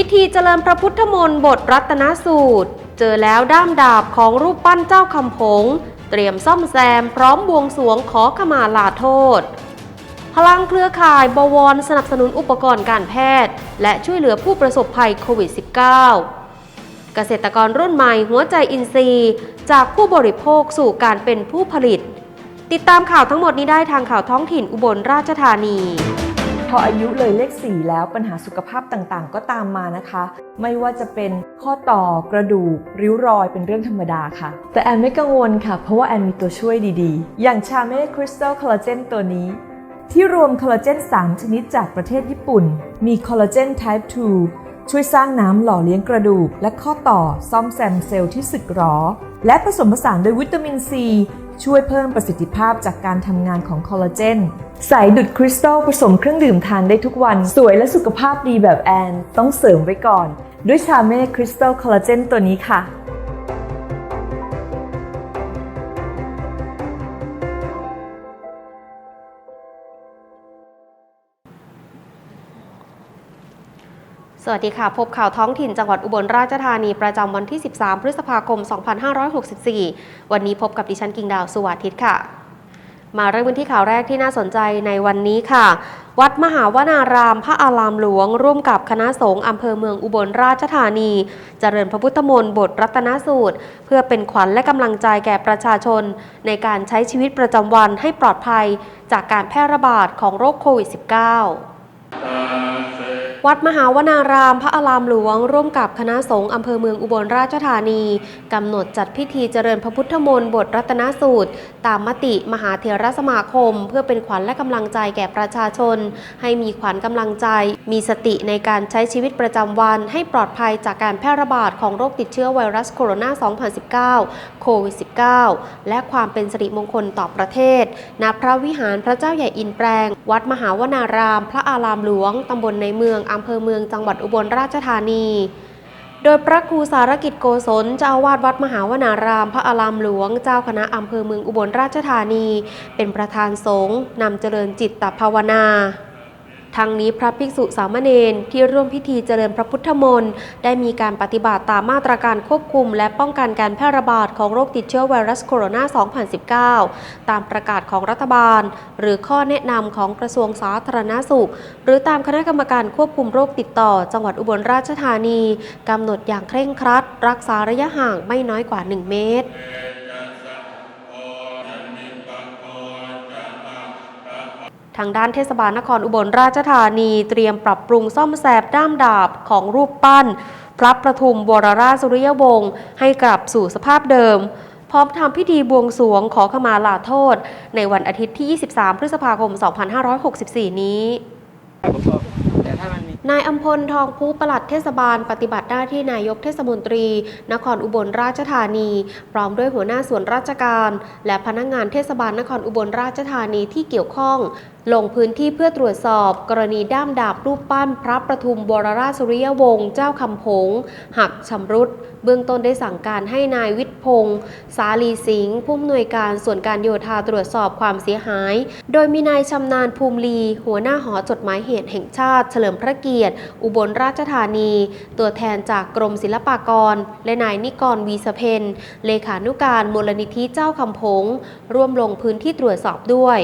พิธีเจริญพระพุทธมนต์บทรัตนสูตร เจอแล้วด้ามดาบของรูปปั้นเจ้าคำผง เตรียมซ่อมแซมพร้อมบวงสรวงขอขมาลาโทษ พลังเครือข่ายบวรสนับสนุนอุปกรณ์การแพทย์ และช่วยเหลือผู้ประสบภัยโควิด -19 เกษตรกรรุ่นใหม่หัวใจอินทรีย์ จากผู้บริโภคสู่การเป็นผู้ผลิต ติดตามข่าวทั้งหมดนี้ได้ทางข่าวท้องถิ่นอุบลราชธานี ออายุเลยเลข 4 แล้วปัญหาสุขภาพต่างๆ ก็ตามมานะคะ ไม่ว่าจะเป็นข้อต่อกระดูก ริ้วรอยเป็นเรื่องธรรมดาค่ะ แต่แอนไม่กังวลค่ะ เพราะว่าแอนมีตัวช่วยดีๆ อย่างชาเม่คริสตัลคอลลาเจนตัวนี้ ที่รวมคอลลาเจน 3 ชนิดจากประเทศญี่ปุ่น มีคอลลาเจน type 2 ช่วยสร้างน้ำหล่อเลี้ยงกระดูก และข้อต่อซ่อมแซมเซลล์ที่สึกหรอ และผสมผสานด้วยวิตามินซี ช่วยเพิ่มประสิทธิภาพจากการทำงานของคอลลาเจนใสดุดคริสตัลผสมเครื่องดื่มทานได้ทุกวัน สวยและสุขภาพดีแบบแอน ต้องเสริมไว้ก่อน ด้วยชาเม่คริสตัลคอลลาเจนตัวนี้ค่ะ สวัสดีค่ะ พบข่าวท้องถิ่นจังหวัดอุบลราชธานีประจำวันที่ 13 พฤษภาคม 2564 วันนี้พบกับดิฉันกิ่งดาวสุวาทิตย์ค่ะ มาเริ่มกันที่ข่าวแรกที่น่าสนใจในวันนี้ค่ะ วัดมหาวนาราม พระอารามหลวง ร่วมกับคณะสงฆ์อำเภอเมืองอุบลราชธานี เจริญพระพุทธมนต์บทรัตนสูตร เพื่อเป็นขวัญและกำลังใจแก่ประชาชน ในการใช้ชีวิตประจำวันให้ปลอดภัย จากการแพร่ระบาดของโรคโควิด -19 วัดมหาวนารามพระอารามหลวง ร่วมกับคณะสงฆ์อำเภอเมืองอุบลราชธานีกำหนดจัดพิธีเจริญพระพุทธมนต์บทรัตนสูตร ตามมติมหาเถรสมาคม เพื่อเป็นขวัญและกำลังใจแก่ประชาชน ให้มีขวัญกำลังใจ มีสติในการใช้ชีวิตประจำวัน ให้ปลอดภัยจากการแพร่ระบาดของโรคติดเชื้อไวรัสโคโรนา 2019 โควิด -19 และความเป็นสิริมงคลต่อประเทศณพระวิหารพระเจ้าใหญ่อินแปลง วัดมหาวนาราม พระอารามหลวงตำบลในเมืองอำเภอเมืองจังหวัดอุบลราชธานี โดยพระครูสารกิจโกศลเจ้าอาวาสวัดมหาวนาราม พระอารามหลวง เจ้าคณะอำเภอเมืองอุบลราชธานี เป็นประธานสงฆ์นำเจริญจิตตภาวนา ทั้งนี้พระภิกษุสามเณรที่ร่วมพิธีเจริญพระพุทธมนต์ได้มีการปฏิบัติตามมาตรการควบคุม และป้องกันการแพร่ระบาดของโรคติดเชื้อไวรัสโคโรนา 2019 ตามประกาศของรัฐบาล หรือข้อแนะนำของกระทรวงสาธารณสุข หรือตามคณะกรรมการควบคุมโรคติดต่อ จังหวัดอุบลราชธานีกำหนดอย่างเคร่งครัด รักษาระยะห่างไม่น้อยกว่า 1 เมตร ทางด้านเทศบาลนครอุบลราชธานีเตรียมปรับปรุงซ่อมแซมด้ามดาบของรูปปั้น พระประทุมวรราชสุริยวงศ์ให้กลับสู่สภาพเดิม พร้อมทำพิธีบวงสรวงขอขมาลาโทษ ในวันอาทิตย์ที่ 23 พฤษภาคม 2564 นี้นายอัมพลทองภูปลัดเทศบาล ปฏิบัติหน้าที่นายกเทศมนตรี นครอุบลราชธานี พร้อมด้วยหัวหน้าส่วนราชการ และพนักงานเทศบาลนครอุบลราชธานีที่เกี่ยวข้อง ลงพื้นที่เพื่อตรวจสอบ กรณีด้ามดาบรูปปั้นพระประทุมวรราชสุริยวงศ์เจ้าคำผง หักชำรุด เบื้องต้นได้สั่งการให้นายวิทย์พงศ์สาลีสิงห์ผู้อำนวยการส่วนการโยธาตรวจสอบความเสียหาย โดยมีนายชำนาญภูมิลี หัวหน้าหอจดหมายเหตุแห่งชาติ เฉลิมพระเกียรติ อุบลราชธานี ตัวแทนจากกรมศิลปากร และนายนิกรวีสเพนเลขานุการมูลนิธิเจ้าคำผง ร่วมลงพื้นที่ตรวจสอบด้วย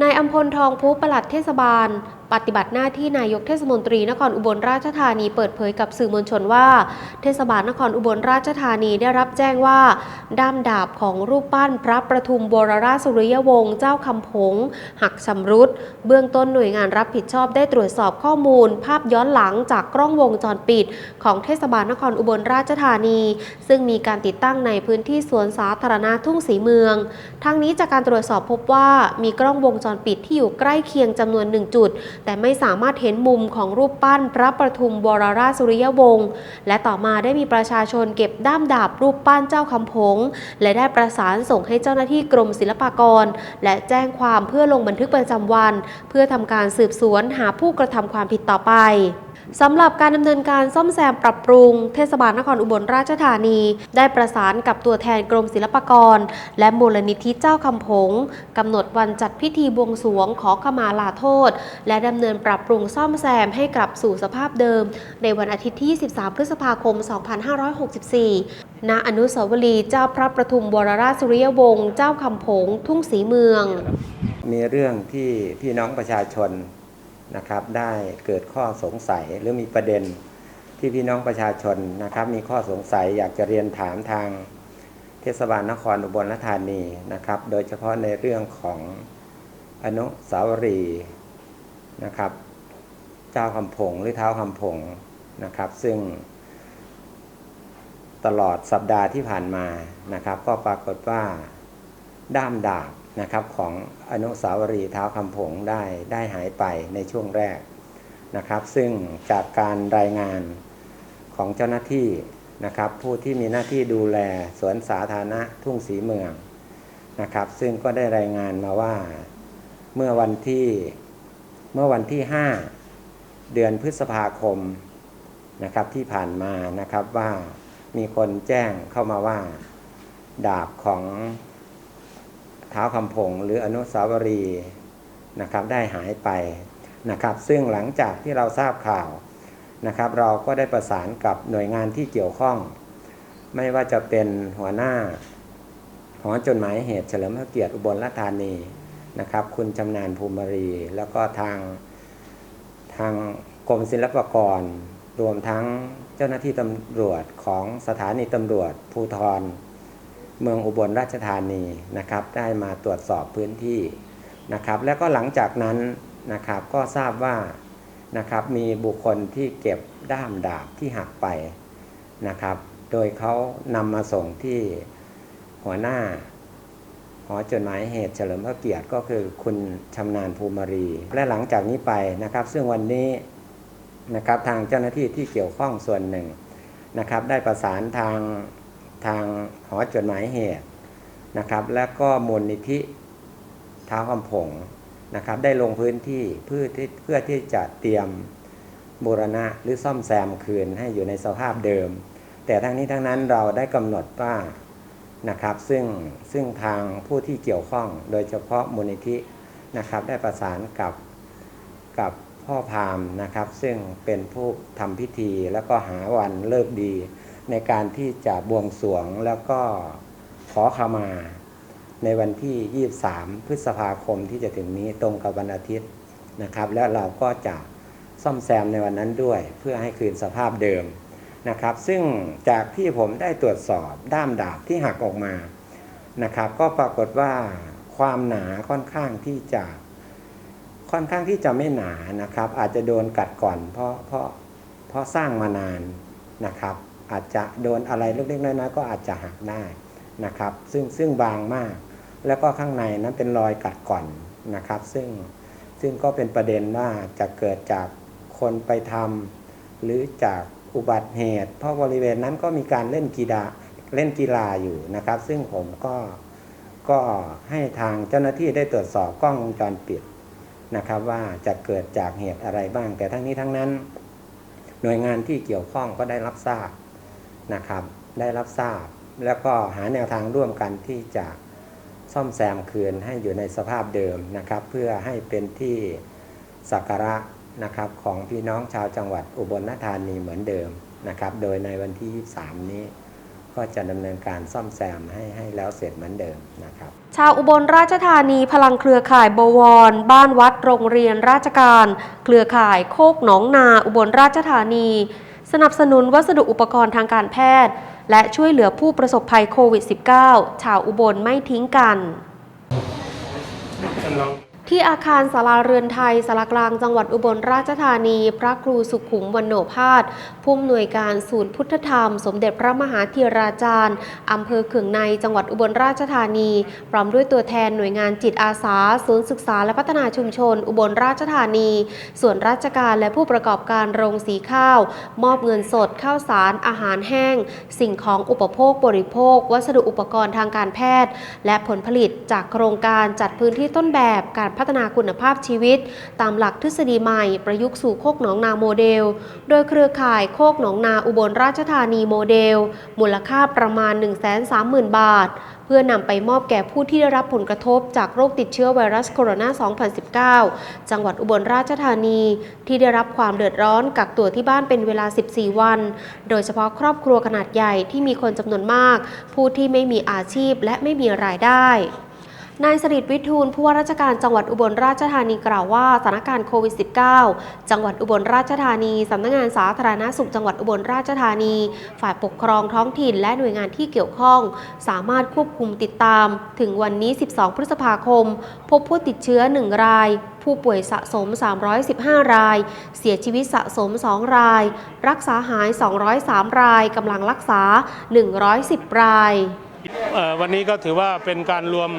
นายอัมพลทองภูปลัดเทศบาล ปฏิบัติหน้าที่นายกเทศมนตรีนครอุบลราชธานีเปิดเผยกับสื่อมวลชนว่า เทศบาลนครอุบลราชธานีได้รับแจ้งว่า ด้ามดาบของรูปปั้นพระประทุมวรราชสุริยวงศ์เจ้าคำผง หักชำรุด เบื้องต้นหน่วยงานรับผิดชอบได้ตรวจสอบข้อมูล ภาพย้อนหลังจากกล้องวงจรปิด ของเทศบาลนครอุบลราชธานี ซึ่งมีการติดตั้งในพื้นที่สวนสาธารณะทุ่งสีเมือง ทั้งนี้จากการตรวจสอบพบว่ามีกล้องวงจรปิดที่อยู่ใกล้เคียงจำนวนหนึ่งจุดแต่ไม่สามารถเห็นมุมของรูปปั้นพระประทุมวรราชสุริยวงศ์และต่อมาได้มีประชาชนเก็บด้ามดาบรูปปั้นเจ้าคำพงและได้ประสานส่งให้เจ้าหน้าที่กรมศิลปากร และแจ้งความเพื่อลงบันทึกประจำวัน เพื่อทำการสืบสวนหาผู้กระทำความผิดต่อไป สำหรับการดำเนินการซ่อมแซมปรับปรุง เทศบาลนครอุบลราชธานี ได้ประสานกับตัวแทนกรมศิลปากร และมูลนิธิเจ้าคำผงกำหนดวันจัดพิธีบวงสรวงขอขมาลาโทษ และดำเนินปรับปรุงซ่อมแซมให้กลับสู่สภาพเดิม ในวันอาทิตย์ที่23พฤษภาคม 2564 ณ อนุสาวรีย์เจ้าพระประทุมวรราชสุริยวงศ์เจ้าคำผง ทุ่งศรีเมือง มีเรื่องที่พี่น้องประชาชน นะครับ ได้เกิดข้อสงสัยหรือมีประเด็นที่พี่น้องประชาชนนะครับ มีข้อสงสัยอยากจะเรียนถามทางเทศบาลนครอุบลราชธานีนะครับ โดยเฉพาะในเรื่องของอนุสาวรีย์นะครับ เจ้าคำผงหรือเท้าคำผงนะครับ ซึ่งตลอดสัปดาห์ที่ผ่านมานะครับ ก็ปรากฏว่าด้ามดาบ นะครับของอนุสาวรีย์เท้าคำผงได้ได้หายไปในช่วงแรกนะครับ ซึ่งจากการรายงานของเจ้าหน้าที่นะครับ ผู้ที่มีหน้าที่ดูแลสวนสาธารณะทุ่งสีเมืองนะครับ ซึ่งก็ได้รายงานมาว่าเมื่อวันที่เมื่อวันที่ 5 เดือนพฤษภาคมนะครับที่ผ่านมานะครับว่ามีคนแจ้งเข้ามาว่า ดาบของ เท้าคำผงหรืออนุสาวรีย์นะครับได้หายไปนะครับ ซึ่งหลังจากที่เราทราบข่าวนะครับ เราก็ได้ประสานกับหน่วยงานที่เกี่ยวข้อง ไม่ว่าจะเป็นหัวหน้าหอจดหมายเหตุเฉลิมพระเกียรติอุบลราชธานีนะครับ คุณชำนาญภูมิรี แล้วก็ทางทางกรมศิลปากร รวมทั้งเจ้าหน้าที่ตำรวจของสถานีตำรวจภูธร เมืองอุบลราชธานีนะครับได้มาตรวจสอบพื้นที่นะครับแล้วก็หลังจากนั้นนะครับก็ทราบว่านะครับมีบุคคลที่เก็บด้ามดาบที่หักไปนะครับ โดยเขานำมาส่งที่หัวหน้าหอจดหมายเหตุเฉลิมพระเกียรติก็คือคุณชำนาญภูมิรี และหลังจากนี้ไปนะครับ ซึ่งวันนี้นะครับทางเจ้าหน้าที่ที่เกี่ยวข้องส่วนหนึ่งนะครับ ได้ประสานทาง ทางหอจดหมายเหตุนะครับ และก็มูลนิธิท้าคำผงนะครับ ได้ลงพื้นที่เพื่อที่เพื่อที่จะเตรียมบูรณะหรือซ่อมแซมคืนให้อยู่ในสภาพเดิม แต่ทั้งนี้ทั้งนั้นเราได้กำหนดว่านะครับ ซึ่งซึ่งทางผู้ที่เกี่ยวข้องโดยเฉพาะมูลนิธินะครับ ได้ประสานกับกับพ่อพามนะครับ ซึ่งเป็นผู้ทำพิธีแล้วก็หาวันเลิกดี ในการที่จะบวงสรวงแล้วก็ขอขมา ในวันที่ 23 พฤษภาคมที่จะถึงนี้ตรงกับวันอาทิตย์นะครับ แล้วเราก็จะซ่อมแซมในวันนั้นด้วย เพื่อให้คืนสภาพเดิมนะครับ ซึ่งจากที่ผมได้ตรวจสอบด้ามดาบที่หักออกมานะครับ ก็ปรากฏว่าความหนาค่อนข้างที่จะค่อนข้างที่จะไม่หนานะครับ อาจจะโดนกัดก่อนเพราะเพราะเพราะสร้างมานานนะครับ อาจจะโดนอะไรเล็กๆน้อยๆก็อาจจะหักได้นะครับ ซึ่งซึ่งบางมาก แล้วก็ข้างในนั้นเป็นรอยกัดก่อนนะครับ ซึ่งซึ่งก็เป็นประเด็นว่าจะเกิดจากคนไปทำหรือจากอุบัติเหตุ เพราะบริเวณนั้นก็มีการเล่นกีฬาเล่นกีฬาอยู่นะครับ ซึ่งผมก็ก็ให้ทางเจ้าหน้าที่ได้ตรวจสอบกล้องวงจรปิดนะครับ ว่าจะเกิดจากเหตุอะไรบ้าง แต่ทั้งนี้ทั้งนั้น หน่วยงานที่เกี่ยวข้องก็ได้รับทราบ นะครับ ได้รับทราบ แล้วก็หาแนวทางร่วมกันที่จะซ่อมแซมคืนให้อยู่ในสภาพเดิมนะครับ เพื่อให้เป็นที่สักการะนะครับของพี่น้องชาวจังหวัดอุบลราชธานีเหมือนเดิมนะครับ โดยในวันที่ 23 นี้ก็จะดำเนินการซ่อมแซมให้ให้แล้วเสร็จเหมือนเดิมนะครับ ชาวอุบลราชธานีพลังเครือข่ายบวร บ้านวัดโรงเรียนราชการ เครือข่ายโคกหนองนาอุบลราชธานี สนับสนุนวัสดุอุปกรณ์ทางการแพทย์ และช่วยเหลือผู้ประสบภัยโควิด -19 ชาวอุบลไม่ทิ้งกัน ที่อาคารศาลาเรือนไทยสารกลางจังหวัดอุบลราชธานี พระครูสุขุมวันโนภาสผู้อำนวยการศูนย์พุทธธรรม สมเด็จพระมหาธีราจารย์อำเภอเขืองในจังหวัดอุบลราชธานี พร้อมด้วยตัวแทนหน่วยงานจิตอาสา ศูนย์ศึกษาและพัฒนาชุมชน อุบลราชธานี ส่วนราชการและผู้ประกอบการโรงสีข้าว มอบเงินสดข้าวสาร อาหารแห้ง สิ่งของอุปโภคบริโภค วัสดุอุปกรณ์ทางการแพทย์ และผลผลิตจากโครงการจัดพื้นที่ต้นแบบการพัพัฒนาคุณภาพชีวิต ตามหลักทฤษฎีใหม่ ประยุกต์สู่โคกหนองนาโมเดล โดยเครือข่ายโคกหนองนาอุบลราชธานีโมเดล มูลค่าประมาณ 130,000 บาท เพื่อนำไปมอบแก่ผู้ที่ได้รับผลกระทบจากโรคติดเชื้อไวรัสโคโรนา 2019 จังหวัดอุบลราชธานี ที่ได้รับความเดือดร้อนกักตัวที่บ้านเป็นเวลา 14 วัน โดยเฉพาะครอบครัวขนาดใหญ่ที่มีคนจำนวนมาก ผู้ที่ไม่มีอาชีพและไม่มีรายได้ นายสริตวิทูลผู้ว่าราชการจังหวัดอุบลราชธานีกล่าวว่าสถานการณ์โควิด -19 จังหวัดอุบลราชธานีสำนักงานสาธารณสุขจังหวัดอุบลราชธานี ฝ่ายปกครองท้องถิ่นและหน่วยงานที่เกี่ยวข้อง สามารถควบคุมติดตาม ถึงวันนี้ 12 พฤษภาคม พบผู้ติดเชื้อ 1 ราย ผู้ป่วยสะสม 315 ราย เสียชีวิตสะสม 2 ราย รักษาหาย 203 รายกำลังรักษา 110 รายวันนี้ก็ถือว่าเป็นการรวม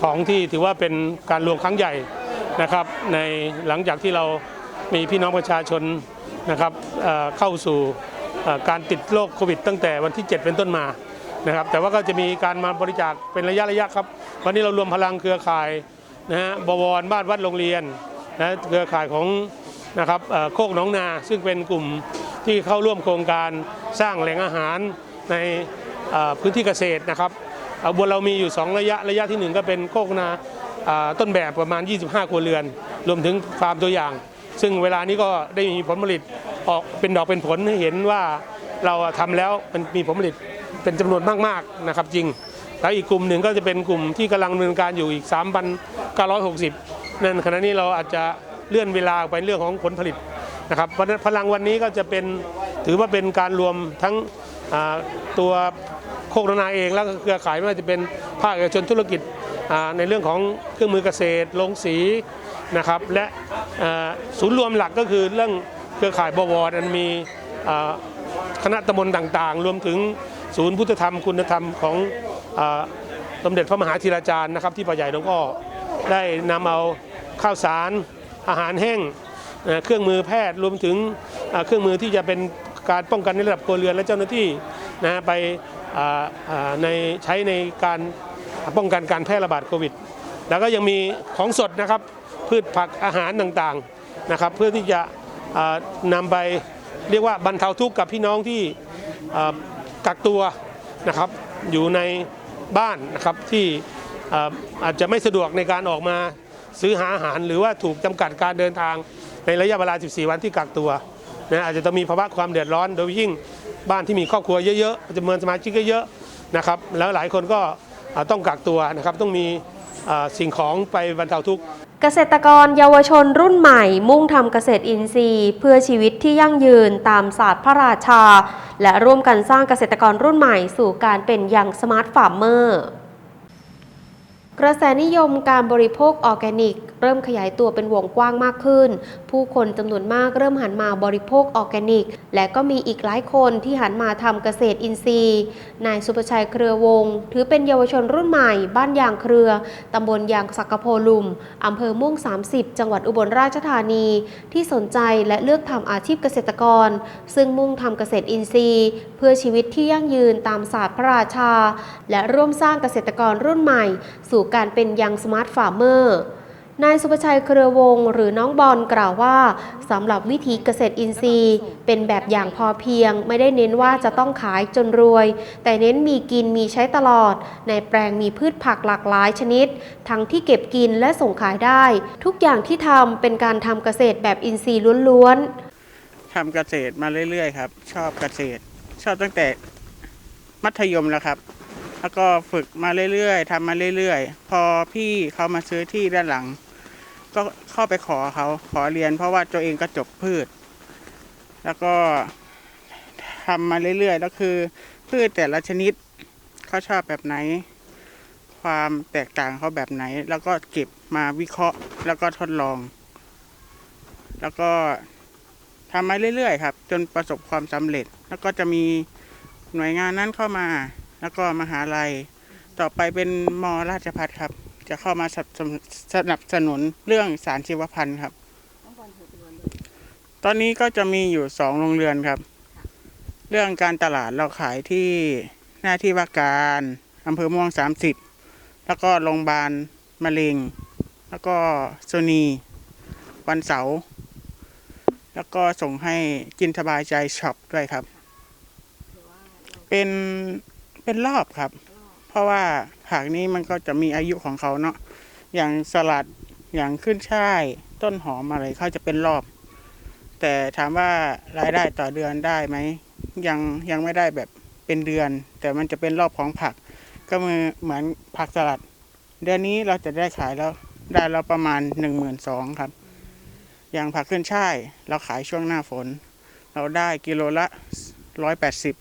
ของที่ถือว่าเป็นการรวมครั้งใหญ่นะครับในหลังจากที่เรามีพี่น้องประชาชนนะครับเข้าสู่การติดโรคโควิด ตั้งแต่วันที่ 7 เป็นต้นมานะครับแต่ว่าก็จะมีการมาบริจาคเป็นระยะระยะครับวันนี้เรารวมพลังเครือข่ายนะฮะบวรบ้านวัดโรงเรียนนะเครือข่ายของนะครับโคกหนองนา ซึ่งเป็นกลุ่มที่เข้าร่วมโครงการสร้างแหล่งอาหารในพื้นที่เกษตรนะครับ เอ่อบนเรามีอยู่ 2 ระยะระยะที่ 1 ก็เป็นโคกนาต้นแบบประมาณ 25 ครัวเรือน รวมถึงฟาร์มตัวอย่าง ซึ่งเวลานี้ก็ได้มีผลผลิตออกเป็นดอกเป็นผลให้เห็นว่าเราทำแล้วมันมีผลผลิตเป็นจำนวนมากๆนะครับจริง แล้วอีกกลุ่มหนึ่งก็จะเป็นกลุ่มที่กำลังดำเนินการอยู่อีก 3,960 นั่นขณะนี้เราอาจจะเลื่อนเวลาไปเรื่องของผลผลิตนะครับพลังวันนี้ก็จะเป็นถือว่าเป็นการรวมทั้งตัว คกนานาเองแล้วก็เครือข่ายไม่ว่าจะเป็นภาคเอกชนธุรกิจในเรื่องของเครื่องมือเกษตรโรงสีนะครับและศูนย์รวมหลักก็คือเรื่องเครือข่ายบวรอันมีคณะตำบลต่างๆ รวมถึงศูนย์พุทธธรรมคุณธรรมของสมเด็จพระมหาธีราจารย์นะครับ ที่ป่าใหญ่หลวงพ่อได้นำเอาข้าวสารอาหารแห้งเเครื่องมือแพทย์รวมถึงเอ่อเครื่องมือที่จะเป็นการป้องกันในระดับครัวเรือนและเจ้าหน้าที่ นะไปในใช้ในการป้องกันการแพร่ระบาดโควิด แล้วก็ยังมีของสดนะครับพืชผักอาหารต่างๆนะครับ เพื่อที่จะนำไปเรียกว่าบรรเทาทุกข์กับพี่น้องที่กักตัวนะครับอยู่ในบ้านนะครับที่อาจจะไม่สะดวกในการออกมาซื้อหาอาหารหรือว่าถูกจำกัดการเดินทางในระยะเวลา 14 วันที่กักตัวนะอาจจะต้องมีภาวะความเดือดร้อนโดยยิ่ง บ้านที่มีครอบครัวเยอะๆจำนวนสมาชิกเยอะๆนะครับแล้วหลายคนก็ต้องกักตัวนะครับต้องมีสิ่งของไปบรรเทาทุกข์เกษตรกรเยาวชนรุ่นใหม่ มุ่งทำเกษตรอินทรีย์ เพื่อชีวิตที่ยั่งยืนตามศาสตร์พระราชา และร่วมกันสร้างเกษตรกรรุ่นใหม่สู่การเป็นยังสมาร์ทฟาร์มเมอร์กระแสนิยมการบริโภคออร์แกนิก เริ่มขยายตัวเป็นวงกว้างมากขึ้น ผู้คนจำนวนมากเริ่มหันมาบริโภคออร์แกนิก และก็มีอีกหลายคนที่หันมาทำเกษตรอินทรีย์ นายสุประชัยเครือวงศ์ถือเป็นเยาวชนรุ่นใหม่ บ้านยางเครือตำบลยางสักกะโพลุมอำเภอม่วง 30 จังหวัดอุบลราชธานี ที่สนใจและเลือกทำอาชีพเกษตรกร ซึ่งมุ่งทำเกษตรอินทรีย์ เพื่อชีวิตที่ยั่งยืนตามศาสตร์พระราชา และร่วมสร้างเกษตรกรรุ่นใหม่ สู่การเป็นยังสมาร์ทฟาร์มเมอร์ นายสุภชัยเครือวงศ์หรือน้องบอลกล่าวว่าสำหรับวิธีเกษตรอินทรีย์ เป็นแบบอย่างพอเพียง ไม่ได้เน้นว่าจะต้องขายจนรวย แต่เน้นมีกินมีใช้ตลอด ในแปลงมีพืชผักหลากหลายชนิด ทั้งที่เก็บกินและส่งขายได้ ทุกอย่างที่ทำเป็นการทำเกษตรแบบอินทรีย์ล้วนๆทำเกษตรมาเรื่อยๆครับ ชอบเกษตร ชอบตั้งแต่มัธยมแล้วครับแล้วก็ฝึกมาเรื่อยๆทำมาเรื่อยๆ พอพี่เขามาซื้อที่ด้านหลัง ก็เข้าไปขอเขาขอเรียน เพราะว่าตัวเองก็จบพืช แล้วก็ทำมาเรื่อยๆแล้วคือ พืชแต่ละชนิดเขาชอบแบบไหน ความแตกต่างเขาแบบไหน แล้วก็เก็บมาวิเคราะห์ แล้วก็ทดลอง แล้วก็ทำมาเรื่อยๆครับ จนประสบความสำเร็จ แล้วก็จะมีหน่วยงานนั้นเข้ามา แล้วก็มหาลัย ต่อไปเป็นมราชพัฒครับ จะเข้ามาสนับสนุนสนับสนุนเรื่องสารชีวพันธุ์ครับ ตอนนี้ก็จะมีอยู่สองโรงเรือนครับ เรื่องการตลาดเราขายที่หน้าที่ว่าการอำเภอม่วงสามสิบแล้วก็โรงพยาบาลมะเร็ง แล้วแล้วก็โซนี วันเสาร์แล้วก็ส่งให้กินสบายใจช็อปด้วยครับ เป็นเป็นรอบครับเพ ราะว่าผักนี้มันก็จะมีอายุของเขาเนาะอย่างสลัดอย่างขึ้นช่ายต้นหอมอะไรเขาจะเป็นรอบ แต่ถามว่ารายได้ต่อเดือนได้ไหมยังยังไม่ได้แบบเป็นเดือน แต่มันจะเป็นรอบของผัก ก็มือเหมือนผักสลัด เดือนนี้เราจะได้ขายแล้วได้แล้วประมาณหนึ่งหมื่นสองครับ อย่างผักขึ้นช่ายเราขายช่วงหน้าฝน เราได้กิโลละร้อยแปดสิบ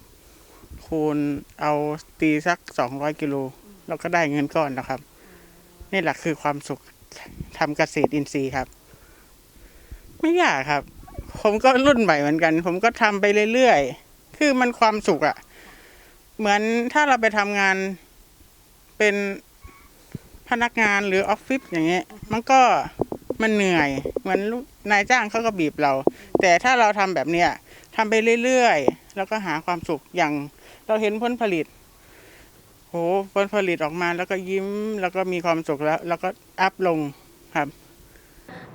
คูณเอาตีสักสองร้อยกิโลเราก็ได้เงินก้อนนะครับ นี่แหละคือความสุขทำเกษตรอินทรีย์ครับ ไม่ยากครับ ผมก็รุ่นใหม่เหมือนกัน ผมก็ทำไปเรื่อยๆ คือมันความสุขอะเหมือนถ้าเราไปทำงานเป็นพนักงานหรือออฟฟิศอย่างเงี้ย มันก็มันเหนื่อย เหมือนนายจ้างเขาก็บีบเรา แต่ถ้าเราทำแบบเนี้ยทำไปเรื่อยๆ แล้วก็หาความสุขอย่าง เราเห็นผลผลิต โหผลผลิตออกมาแล้วก็ยิ้มแล้วก็มีความสุขแล้ว แล้วก็อัพลงครับ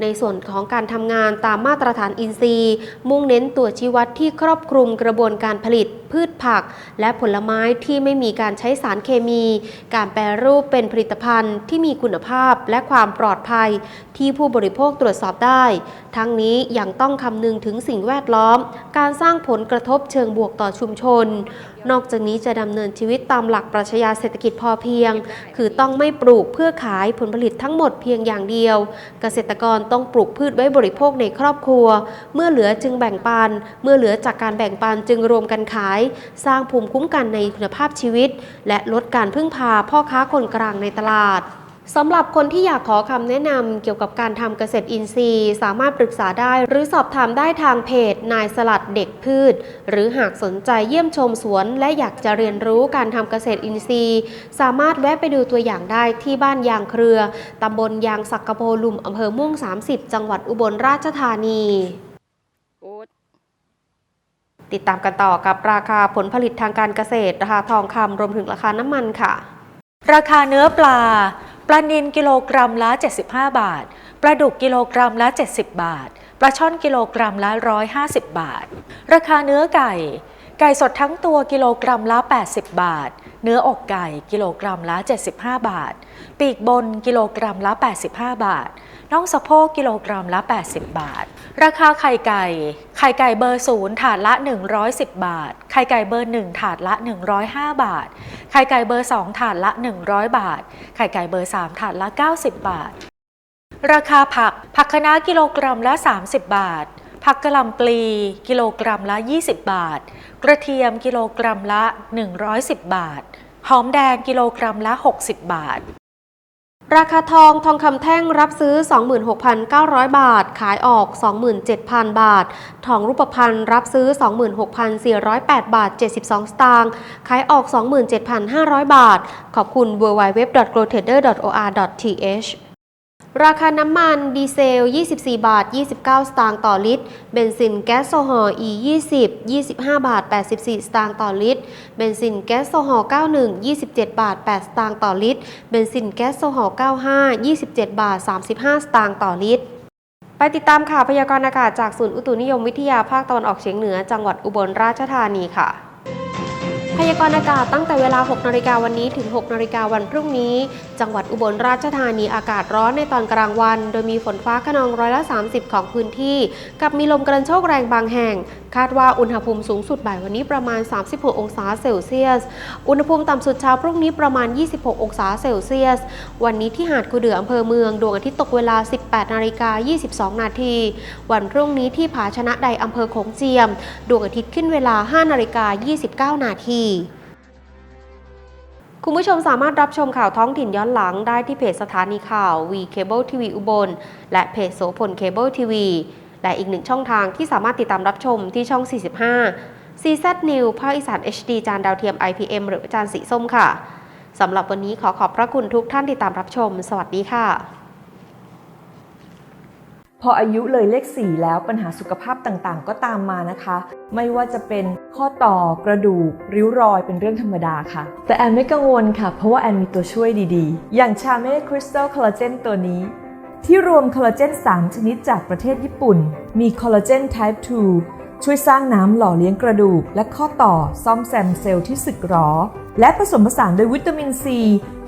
ในส่วนของการทำงานตามมาตรฐานอินทรีย์ มุ่งเน้นตัวชี้วัดที่ครอบคลุมกระบวนการผลิต พืชผัก และผลไม้ที่ไม่มีการใช้สารเคมี การแปรรูปเป็นผลิตภัณฑ์ที่มีคุณภาพและความปลอดภัย ที่ผู้บริโภคตรวจสอบได้ ทั้งนี้ยังต้องคำนึงถึงสิ่งแวดล้อม การสร้างผลกระทบเชิงบวกต่อชุมชน นอกจากนี้จะดำเนินชีวิตตามหลักปรัชญาเศรษฐกิจพอเพียง คือต้องไม่ปลูกเพื่อขายผลผลิตทั้งหมดเพียงอย่างเดียว เกษตรกรต้องปลูกพืชไว้บริโภคในครอบครัว เมื่อเหลือจึงแบ่งปัน เมื่อเหลือจากการแบ่งปันจึงรวมกันขายสร้างภูมิคุ้มกันในคุณภาพชีวิต และลดการพึ่งพาพ่อค้าคนกลางในตลาดสำหรับคนที่อยากขอคำแนะนำเกี่ยวกับการทำเกษตรอินทรีย์ สามารถปรึกษาได้หรือสอบถามได้ทางเพจ นายสลัดเด็กพืช หรือหากสนใจเยี่ยมชมสวน และอยากจะเรียนรู้การทำเกษตรอินทรีย์ สามารถแวะไปดูตัวอย่างได้ที่บ้านยางเครือตำบลยางสักกะโพลุมอำเภอม่วง 30 จังหวัดอุบลราชธานี ติดตามกันต่อกับราคาผลผลิตทางการเกษตร ราคาทองคำรวมถึงราคาน้ำมันค่ะ ราคาเนื้อปลา ปลานิลกิโลกรัมละ 75 บาท ปลาดุกกิโลกรัมละ 70 บาท ปลาช่อนกิโลกรัมละ 150 บาท ราคาเนื้อไก่ ไก่สดทั้งตัวกิโลกรัมละ 80 บาท เนื้ออกไก่กิโลกรัมละ 75 บาท ปีกบนกิโลกรัมละ 85 บาท น่องสะโพกกิโลกรัมละ 80 บาท ราคาไข่ไก่ ไข่ไก่เบอร์ศูนย์ถาดละ 110 บาท ไข่ไก่เบอร์ 1 ถาดละ 105 บาท ไข่ไก่เบอร์ 2 ถาดละ 100 บาท ไข่ไก่เบอร์ 3 ถาดละ 90 บาท ราคาผัก ผักคะน้ากิโลกรัมละ 30 บาท ผักกะหล่ำปลี กิโลกรัมละ 20 บาท กระเทียมกิโลกรัมละ 110 บาท หอมแดงกิโลกรัมละ 60 บาท ราคาทองทองคำแท่งรับซื้อ 26,900 บาท ขายออก 27,000 บาท ทองรูปพรรณรับซื้อ 26,408 บาท 72 สตางค์ ขายออก 27,500 บาท ขอบคุณ www.grotrader.or.th ราคาน้ำมันดีเซล 24 บาท 29 สตางค์ต่อลิตร เบนซินแก๊สโซฮอล์ E 20 25 บาท 84 สตางค์ต่อลิตร เบนซินแก๊สโซฮอล์ 91 27 บาท 8 สตางค์ต่อลิตร เบนซินแก๊สโซฮอล์ 95 27 บาท 35 สตางค์ต่อลิตร ไปติดตามข่าวพยากรณ์อากาศจากศูนย์อุตุนิยมวิทยาภาคตะวันออกเฉียงเหนือจังหวัดอุบลราชธานีค่ะ พยากรณ์อากาศตั้งแต่เวลา 6นาฬิกาวันนี้ถึง 6นาฬิกาวันพรุ่งนี้ จังหวัดอุบลราชธานีอากาศร้อนในตอนกลางวัน โดยมีฝนฟ้าขนองร้อยละ 30 ของพื้นที่ กับมีลมกระโชกแรงบางแห่ง คาดว่าอุณหภูมิสูงสุดบ่ายวันนี้ประมาณ 36 องศาเซลเซียส อุณหภูมิต่ำสุดเช้าพรุ่งนี้ประมาณ 26 องศาเซลเซียส วันนี้ที่หาดคูเดืออำเภอเมืองดวงอาทิตย์ตกเวลา 18นาฬิกา22 นาทีวันพรุ่งนี้ที่ผาชนะใดอำเภอโขงเจียม ดวงอาทิตย์ขึ้นเวลา 5นาฬิกา29 นาทีคุณผู้ชมสามารถรับชมข่าวท้องถิ่นย้อนหลังได้ที่เพจสถานีข่าว V Cable TV อุบล และเพจโสพลเคเบิลทีวีและอีกหนึ่งช่องทางที่สามารถติดตามรับชมที่ช่อง 45 CZ New ภาคอีสาน HD จานดาวเทียม IPM หรือจานสีส้มค่ะ สำหรับวันนี้ขอขอบพระคุณทุกท่านติดตามรับชม สวัสดีค่ะ พออายุเลยเลข 4 แล้วปัญหาสุขภาพต่างๆ ก็ตามมานะคะ ไม่ว่าจะเป็นข้อต่อกระดูก ริ้วรอยเป็นเรื่องธรรมดาค่ะ แต่แอนไม่กังวลค่ะ เพราะว่าแอนมีตัวช่วยดีๆ อย่างชาเม่คริสตัลคอลลาเจนตัวนี้ ที่รวมคอลลาเจน 3 ชนิดจากประเทศญี่ปุ่น มีคอลลาเจน type 2 ช่วยสร้างน้ำหล่อเลี้ยงกระดูก และข้อต่อซ่อมแซมเซลล์ที่สึกหรอ และผสมผสานด้วยวิตามินซี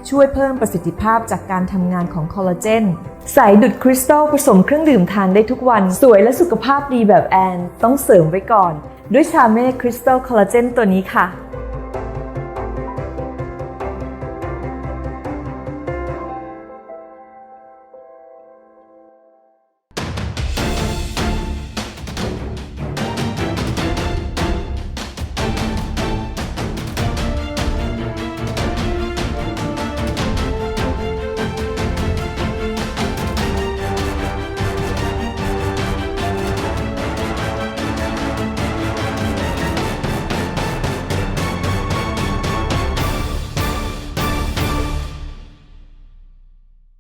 ช่วยเพิ่มประสิทธิภาพจากการทำงานของคอลลาเจนใสดุดคริสตัลผสมเครื่องดื่มทานได้ทุกวัน สวยและสุขภาพดีแบบแอน ต้องเสริมไว้ก่อน ด้วยชาเม่คริสตัลคอลลาเจนตัวนี้ค่ะ